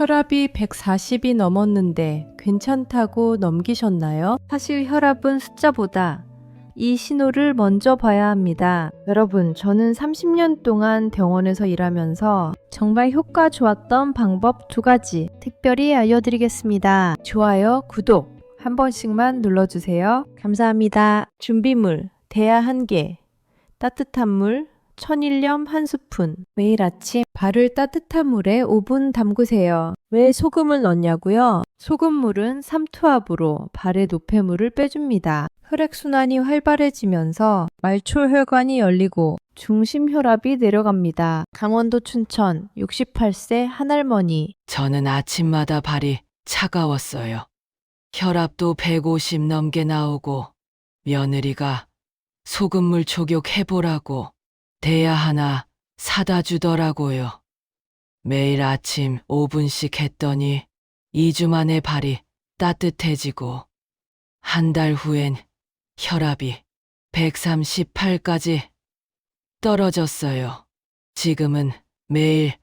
혈압이 140이 넘었는데 괜찮다고 넘기셨나요? 사실 혈압은 숫자보다 이 신호를 먼저 봐야 합니다. 여러분, 저는 30년 동안 병원에서 일하면서 정말 효과 좋았던 방법 두 가지 특별히 알려드리겠습니다. 좋아요, 구독 한 번씩만 눌러주세요. 감사합니다. 준비물, 대야 한 개, 따뜻한 물, 천일염 한 스푼. 매일 아침 발을 따뜻한 물에 5분 담그세요. 왜 소금을 넣냐고요? 소금물은 삼투압으로 발의 노폐물을 빼줍니다. 혈액순환이 활발해지면서 말초혈관이 열리고 중심혈압이 내려갑니다. 강원도 춘천 68세 한할머니 저는 아침마다 발이 차가웠어요. 혈압도 150 넘게 나오고 며느리가 소금물 족욕해보라고 대야 하나 사다 주더라고요. 매일 아침 5분씩 했더니 2주 만에 발이 따뜻해지고 한 달 후엔 혈압이 138까지 떨어졌어요. 지금은 매일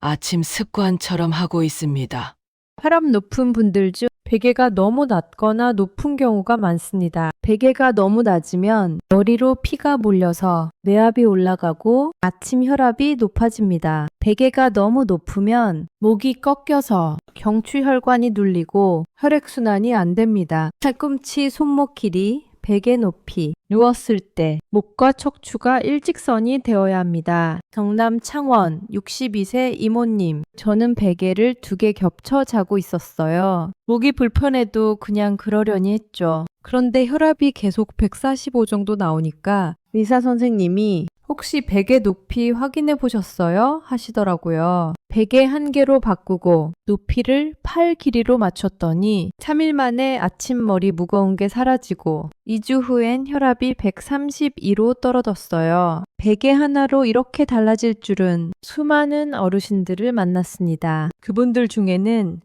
아침 습관처럼 하고 있습니다. 혈압 높은 분들 중 베개가 너무 낮거나 높은 경우가 많습니다. 베개가 너무 낮으면 머리로 피가 몰려서 뇌압이 올라가고 아침 혈압이 높아집니다. 베개가 너무 높으면 목이 꺾여서 경추혈관이 눌리고 혈액순환이 안 됩니다. 팔꿈치 손목 길이 베개 높이 누웠을 때 목과 척추가 일직선이 되어야 합니다. 경남 창원 62세 이모님 저는 베개를 두 개 겹쳐 자고 있었어요. 목이 불편해도 그냥 그러려니 했죠. 그런데 혈압이 계속 145 정도 나오니까 의사 선생님이 혹시 베개 높이 확인해 보셨어요? 하시더라고요. 베개 한 개로 바꾸고 높이를 팔 길이로 맞췄더니 3일 만에 아침머리 무거운 게 사라지고 2주 후엔 혈압이 132로 떨어졌어요. 베개 하나로 이렇게 달라질 줄은 수많은 어르신들을 만났습니다. 그분들 중에는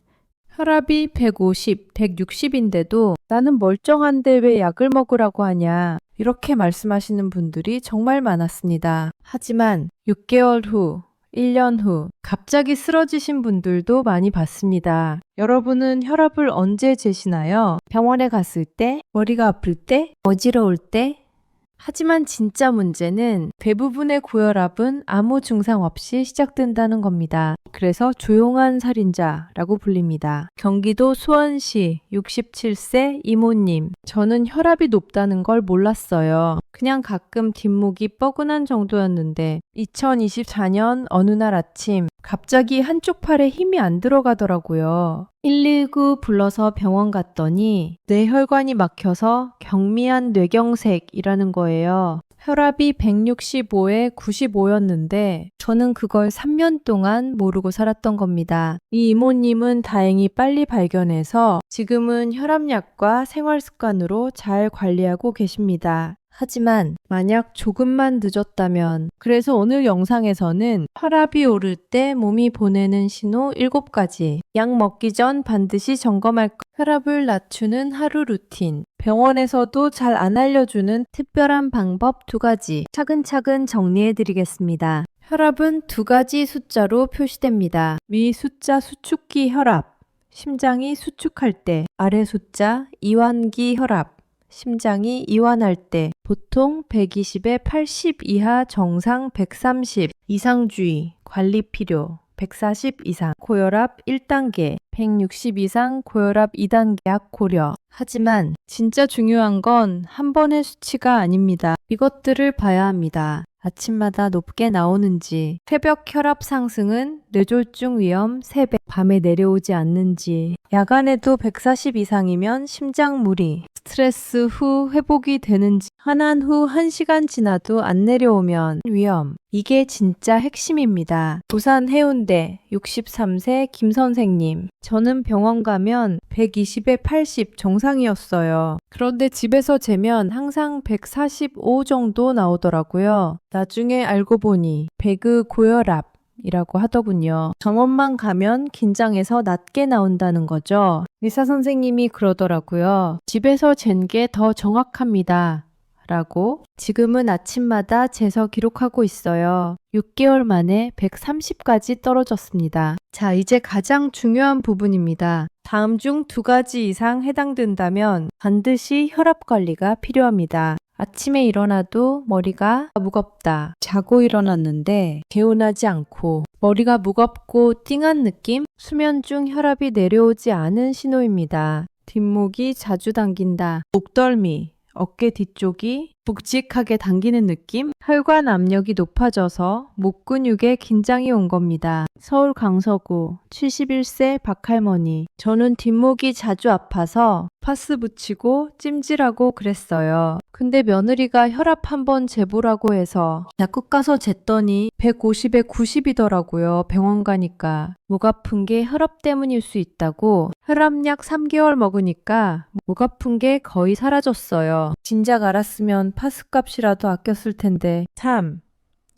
혈압이 150, 160인데도 나는 멀쩡한데 왜 약을 먹으라고 하냐. 이렇게 말씀하시는 분들이 정말 많았습니다. 하지만 6개월 후, 1년 후, 갑자기 쓰러지신 분들도 많이 봤습니다. 여러분은 혈압을 언제 재시나요? 병원에 갔을 때? 머리가 아플 때? 어지러울 때? 하지만 진짜 문제는 대부분의 고혈압은 아무 증상 없이 시작된다는 겁니다. 그래서 조용한 살인자라고 불립니다. 경기도 수원시 67세 이모님. 저는 혈압이 높다는 걸 몰랐어요. 그냥 가끔 뒷목이 뻐근한 정도였는데 2024년 어느 날 아침 갑자기 한쪽 팔에 힘이 안 들어가더라고요. 119 불러서 병원 갔더니 뇌혈관이 막혀서 경미한 뇌경색이라는 거예요. 혈압이 165에 95였는데 저는 그걸 3년 동안 모르고 살았던 겁니다. 이 이모님은 다행히 빨리 발견해서 지금은 혈압약과 생활 습관으로 잘 관리하고 계십니다. 하지만 만약 조금만 늦었다면. 그래서 오늘 영상에서는 혈압이 오를 때 몸이 보내는 신호 7가지. 약 먹기 전 반드시 점검할 것 혈압을 낮추는 하루 루틴. 병원에서도 잘 안 알려주는 특별한 방법 두 가지. 차근차근 정리해 드리겠습니다. 혈압은 두 가지 숫자로 표시됩니다. 위 숫자 수축기 혈압 심장이 수축할 때 아래 숫자 이완기 혈압 심장이 이완할 때 보통 120에 80 이하 정상 130 이상주의 관리 필요 140 이상 고혈압 1단계 160 이상 고혈압 2단계 약 고려 하지만 진짜 중요한 건 한 번의 수치가 아닙니다. 이것들을 봐야 합니다. 아침마다 높게 나오는지, 새벽 혈압 상승은 뇌졸중 위험 3배, 밤에 내려오지 않는지, 야간에도 140 이상이면 심장 무리, 스트레스 후 회복이 되는지, 환한 후 1시간 지나도 안 내려오면 위험. 이게 진짜 핵심입니다. 부산 해운대 63세 김 선생님. 저는 병원 가면 120에 80 정상이었어요. 그런데 집에서 재면 항상 145 정도 나오더라고요. 나중에 알고 보니 배그 고혈압 이라고 하더군요. 정원만 가면 긴장해서 낮게 나온다는 거죠. 의사 선생님이 그러더라고요. 집에서 잰 게 더 정확합니다. 라고 지금은 아침마다 재서 기록하고 있어요. 6개월 만에 130까지 떨어졌습니다. 자, 이제 가장 중요한 부분입니다. 다음 중 두 가지 이상 해당된다면 반드시 혈압 관리가 필요합니다. 아침에 일어나도 머리가 무겁다. 자고 일어났는데 개운하지 않고 머리가 무겁고 띵한 느낌? 수면 중 혈압이 내려오지 않은 신호입니다. 뒷목이 자주 당긴다. 목덜미, 어깨 뒤쪽이 묵직하게 당기는 느낌? 혈관 압력이 높아져서 목 근육에 긴장이 온 겁니다. 서울 강서구 71세 박할머니. 저는 뒷목이 자주 아파서 파스 붙이고 찜질하고 그랬어요. 근데 며느리가 혈압 한번 재보라고 해서 약국 가서 쟀더니 150에 90이더라고요. 병원 가니까. 목 아픈 게 혈압 때문일 수 있다고 혈압약 3개월 먹으니까 목 아픈 게 거의 사라졌어요. 진작 알았으면 파스값이라도 아꼈을 텐데. 참.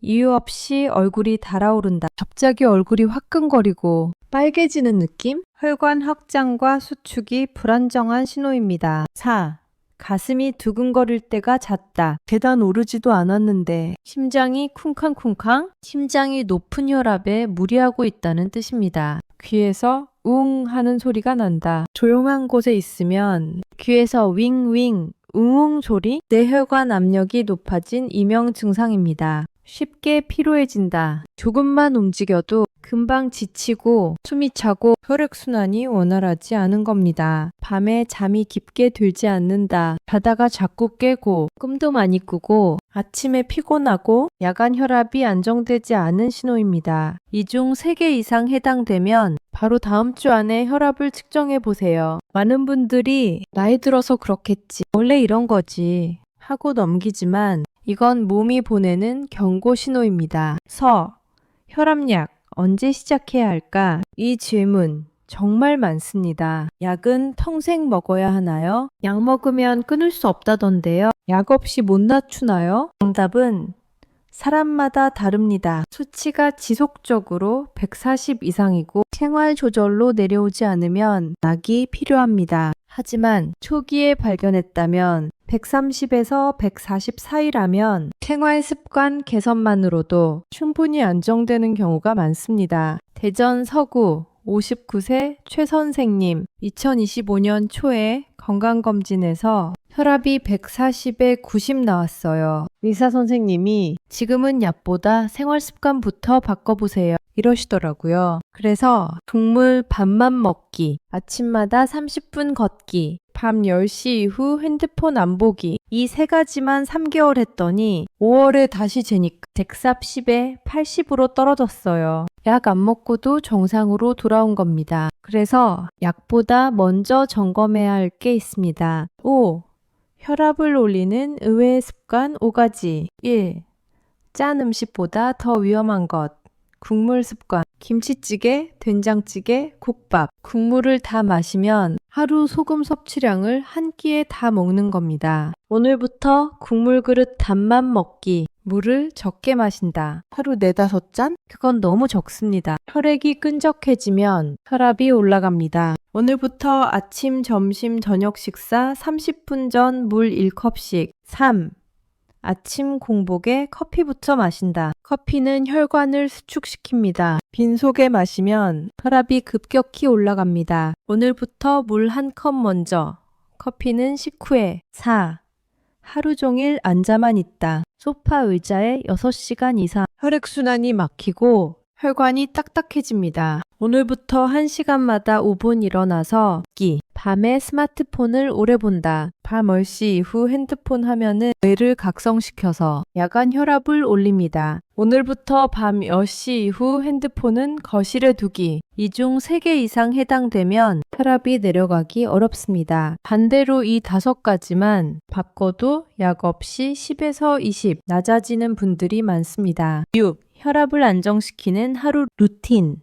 이유 없이 얼굴이 달아오른다. 갑자기 얼굴이 화끈거리고 빨개지는 느낌? 혈관 확장과 수축이 불안정한 신호입니다. 4. 가슴이 두근거릴 때가 잦다. 계단 오르지도 않았는데 심장이 쿵쾅쿵쾅? 심장이 높은 혈압에 무리하고 있다는 뜻입니다. 귀에서 웅 하는 소리가 난다. 조용한 곳에 있으면 귀에서 윙윙 웅웅 소리? 뇌혈관 압력이 높아진 이명 증상입니다. 쉽게 피로해진다. 조금만 움직여도 금방 지치고 숨이 차고 혈액순환이 원활하지 않은 겁니다. 밤에 잠이 깊게 들지 않는다. 자다가 자꾸 깨고 꿈도 많이 꾸고 아침에 피곤하고 야간 혈압이 안정되지 않은 신호입니다. 이 중 3개 이상 해당되면 바로 다음 주 안에 혈압을 측정해 보세요. 많은 분들이 나이 들어서 그렇겠지. 원래 이런 거지. 하고 넘기지만 이건 몸이 보내는 경고 신호입니다. 서, 혈압약 언제 시작해야 할까? 이 질문 정말 많습니다. 약은 평생 먹어야 하나요? 약 먹으면 끊을 수 없다던데요. 약 없이 못 낮추나요? 정답은 사람마다 다릅니다. 수치가 지속적으로 140 이상이고 생활 조절로 내려오지 않으면 약이 필요합니다. 하지만 초기에 발견했다면 130에서 140 사이라면 생활 습관 개선만으로도 충분히 안정되는 경우가 많습니다. 대전 서구 59세 최 선생님 2025년 초에 건강검진에서 혈압이 140에 90 나왔어요. 의사 선생님이 지금은 약보다 생활 습관부터 바꿔보세요. 이러시더라고요. 그래서 국물 밥만 먹기, 아침마다 30분 걷기, 밤 10시 이후 핸드폰 안 보기 이 세 가지만 3개월 했더니 5월에 다시 재니까 140에 80으로 떨어졌어요. 약 안 먹고도 정상으로 돌아온 겁니다. 그래서 약보다 먼저 점검해야 할 게 있습니다. 5. 혈압을 올리는 의외의 습관 5가지. 1. 짠 음식보다 더 위험한 것. 국물 습관. 김치찌개, 된장찌개, 국밥. 국물을 다 마시면 하루 소금 섭취량을 한 끼에 다 먹는 겁니다. 오늘부터 국물 그릇 반만 먹기. 물을 적게 마신다. 하루 네다섯 잔? 그건 너무 적습니다. 혈액이 끈적해지면 혈압이 올라갑니다. 오늘부터 아침, 점심, 저녁 식사 30분 전 물 1컵씩. 3. 아침 공복에 커피부터 마신다. 커피는 혈관을 수축시킵니다. 빈속에 마시면 혈압이 급격히 올라갑니다. 오늘부터 물 한 컵 먼저. 커피는 식후에. 4. 하루 종일 앉아만 있다. 소파 의자에 6시간 이상 혈액순환이 막히고 혈관이 딱딱해집니다. 오늘부터 1시간마다 5분 일어나서 끼. 밤에 스마트폰을 오래 본다. 밤 10시 이후 핸드폰 하면은 뇌를 각성시켜서 야간 혈압을 올립니다. 오늘부터 밤 10시 이후 핸드폰은 거실에 두기. 이 중 3개 이상 해당되면 혈압이 내려가기 어렵습니다. 반대로 이 다섯 가지만 바꿔도 약 없이 10에서 20 낮아지는 분들이 많습니다. 6. 혈압을 안정시키는 하루 루틴.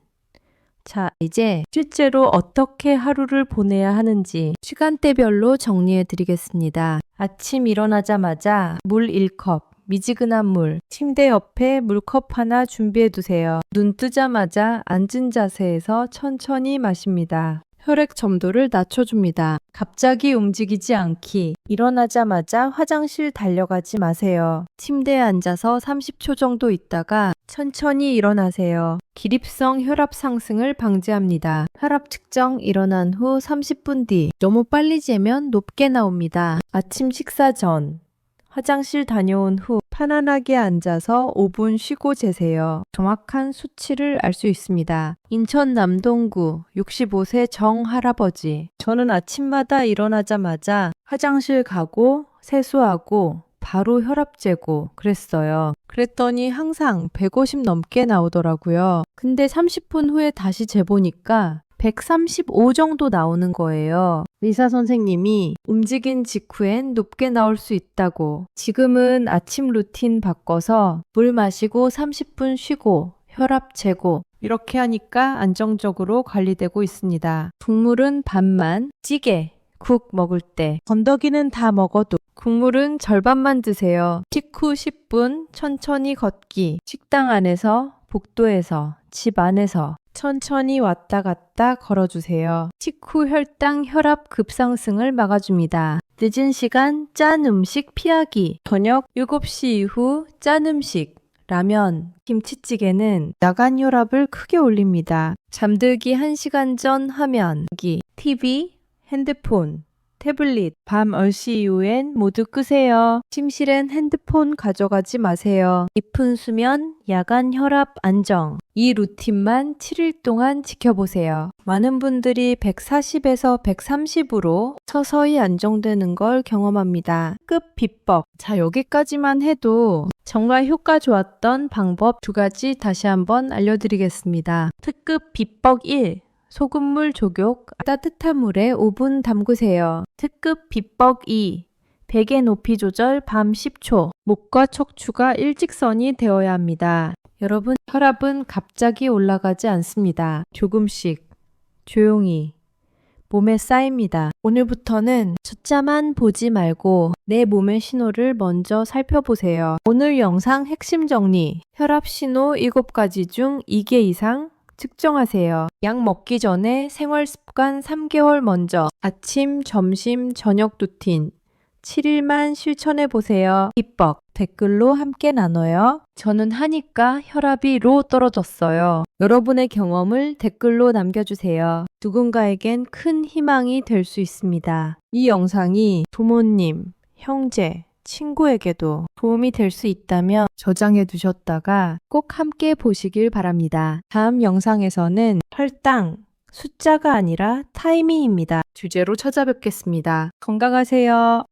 자, 이제 실제로 어떻게 하루를 보내야 하는지 시간대별로 정리해 드리겠습니다. 아침 일어나자마자 물 1컵, 미지근한 물, 침대 옆에 물컵 하나 준비해 두세요. 눈 뜨자마자 앉은 자세에서 천천히 마십니다. 혈액 점도를 낮춰줍니다. 갑자기 움직이지 않기. 일어나자마자 화장실 달려가지 마세요. 침대에 앉아서 30초 정도 있다가 천천히 일어나세요. 기립성 혈압 상승을 방지합니다. 혈압 측정 일어난 후 30분 뒤. 너무 빨리 재면 높게 나옵니다. 아침 식사 전. 화장실 다녀온 후 편안하게 앉아서 5분 쉬고 재세요. 정확한 수치를 알 수 있습니다. 인천 남동구 65세 정 할아버지. 저는 아침마다 일어나자마자 화장실 가고 세수하고 바로 혈압 재고 그랬어요. 그랬더니 항상 150 넘게 나오더라고요. 근데 30분 후에 다시 재보니까 135 정도 나오는 거예요. 의사 선생님이 움직인 직후엔 높게 나올 수 있다고. 지금은 아침 루틴 바꿔서 물 마시고 30분 쉬고 혈압 재고 이렇게 하니까 안정적으로 관리되고 있습니다. 국물은 반만, 찌개, 국 먹을 때 건더기는 다 먹어도 국물은 절반만 드세요. 식후 10분 천천히 걷기. 식당 안에서, 복도에서, 집 안에서 천천히 왔다 갔다 걸어주세요. 식후 혈당, 혈압 급상승을 막아줍니다. 늦은 시간 짠 음식 피하기. 저녁 7시 이후 짠 음식. 라면, 김치찌개는 야간 혈압을 크게 올립니다. 잠들기 1시간 전 화면, 기, TV, 핸드폰, 태블릿, 밤 10시 이후엔 모두 끄세요. 침실엔 핸드폰 가져가지 마세요. 깊은 수면, 야간 혈압 안정. 이 루틴만 7일 동안 지켜보세요. 많은 분들이 140에서 130으로 서서히 안정되는 걸 경험합니다. 급 비법. 자, 여기까지만 해도 정말 효과 좋았던 방법 두 가지 다시 한번 알려드리겠습니다. 특급 비법 1. 소금물 조격 따뜻한 물에 5분 담그세요. 특급 비법 2. 베개 높이 조절 밤 10초. 목과 척추가 일직선이 되어야 합니다. 여러분, 혈압은 갑자기 올라가지 않습니다. 조금씩, 조용히, 몸에 쌓입니다. 오늘부터는 숫자만 보지 말고 내 몸의 신호를 먼저 살펴보세요. 오늘 영상 핵심 정리. 혈압 신호 7가지 중 2개 이상 측정하세요. 약 먹기 전에 생활 습관 3개월 먼저 아침, 점심, 저녁 루틴 7일만 실천해 보세요. 비법 댓글로 함께 나눠요. 저는 하니까 혈압이 로 떨어졌어요. 여러분의 경험을 댓글로 남겨주세요. 누군가에겐 큰 희망이 될 수 있습니다. 이 영상이 부모님, 형제, 친구에게도 도움이 될 수 있다면 저장해 두셨다가 꼭 함께 보시길 바랍니다. 다음 영상에서는 혈당, 숫자가 아니라 타이밍입니다. 주제로 찾아뵙겠습니다. 건강하세요.